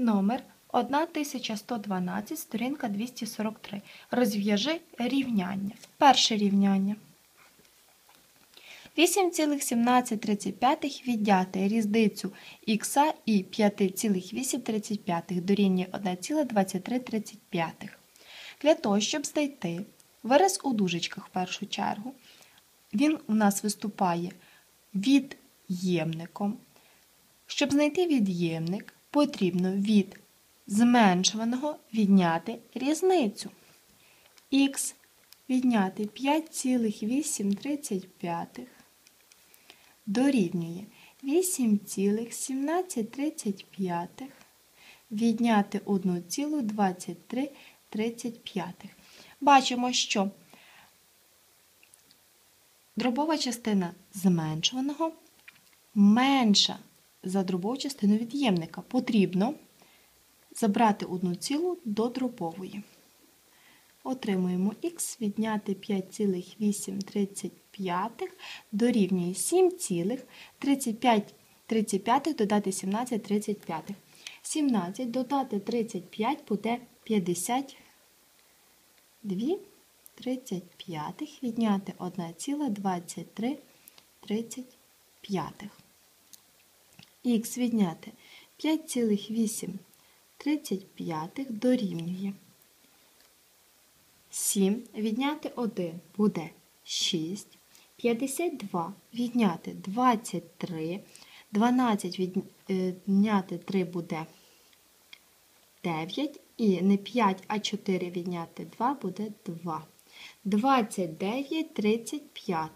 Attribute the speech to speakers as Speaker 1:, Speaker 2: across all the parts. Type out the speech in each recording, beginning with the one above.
Speaker 1: Номер 1112, сторінка 243. Розв'яжи рівняння. Перше рівняння. 8,1735 відняти різницю х і 5,835 дорівнює 1,2335. Для того, щоб знайти вираз у дужечках в першу чергу, він у нас виступає від'ємником. Щоб знайти від'ємник, потрібно від зменшуваного відняти різницю. Х відняти 5,835 дорівнює 8,1735 відняти 1,2335. Бачимо, що дробова частина зменшуваного менша за дробову частину від'ємника. Потрібно забрати одну цілу до дробової. Отримуємо х відняти 5,835 дорівнює 7,35 додати 17 35. 17 додати 35 буде 52 35 відняти 1,23 35. Х відняти. 5,8 35 дорівнює. 7 відняти 1 буде 6, 52 відняти 23, 12 відняти 3 буде 9, і не 5, а 4 відняти 2 буде 2. 29 35.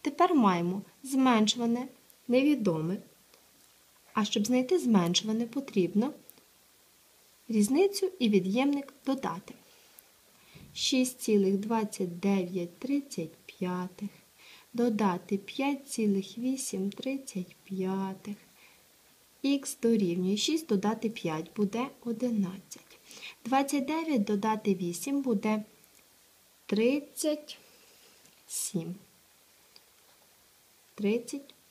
Speaker 1: Тепер маємо зменшуване невідоме. А щоб знайти зменшуване, потрібно різницю і від'ємник додати. 6,2935 додати 5,835. Х дорівнює 6 додати 5 буде 11. 29 додати 8 буде 37.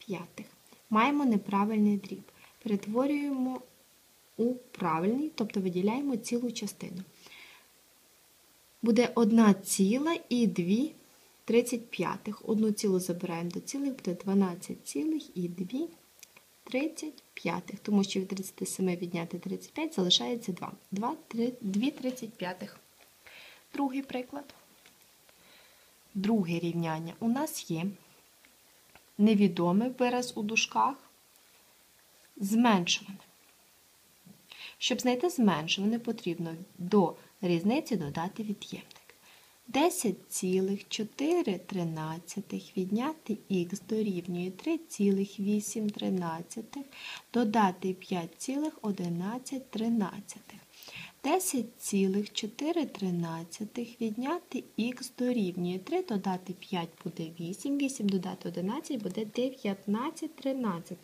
Speaker 1: 35. Маємо неправильний дріб. Перетворюємо у правильний, тобто виділяємо цілу частину. Буде 1 ціла і 2 35. Одну цілу забираємо до цілих, буде 12 цілих і 2 35. Тому що від 37 відняти 35 залишається 2. 2, 3, 2 35. Другий приклад. Друге рівняння. У нас є невідомий вираз у дужках, зменшуване. Щоб знайти зменшуване, потрібно до різниці додати від'ємник. 10,413 відняти х дорівнює 3,813, додати 5,1113. 10,413 відняти х дорівнює 3 додати 5 буде 8, 8 додати 11 буде 19 13.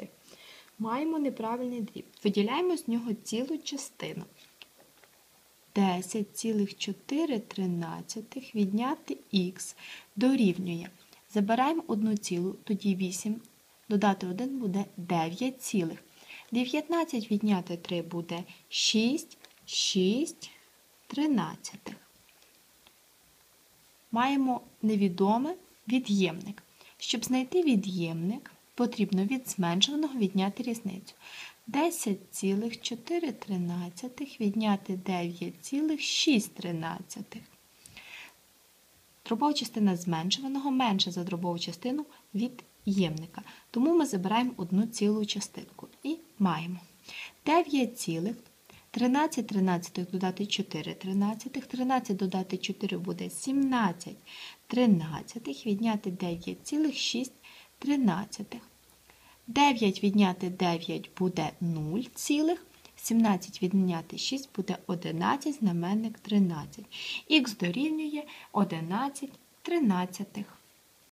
Speaker 1: Маємо неправильний дріб. Виділяємо з нього цілу частину. 10,413 відняти х дорівнює. Забираємо одну цілу, тоді 8, додати 1 буде 9 цілих. 19 відняти 3 буде 6, 6, 13. Маємо невідоме від'ємник. Щоб знайти від'ємник, потрібно від зменшуваного відняти різницю. 10,413 відняти 9,613. Дробова частина зменшуваного менша за дробову частину від'ємника. Тому ми забираємо одну цілу частинку і маємо 9, 13 13 додати 4 13, 13 додати 4 буде 17 13, відняти 9,6 13. 9 відняти 9 буде 0, цілих, 17 відняти 6 буде 11, знаменник 13. Х дорівнює 11 13.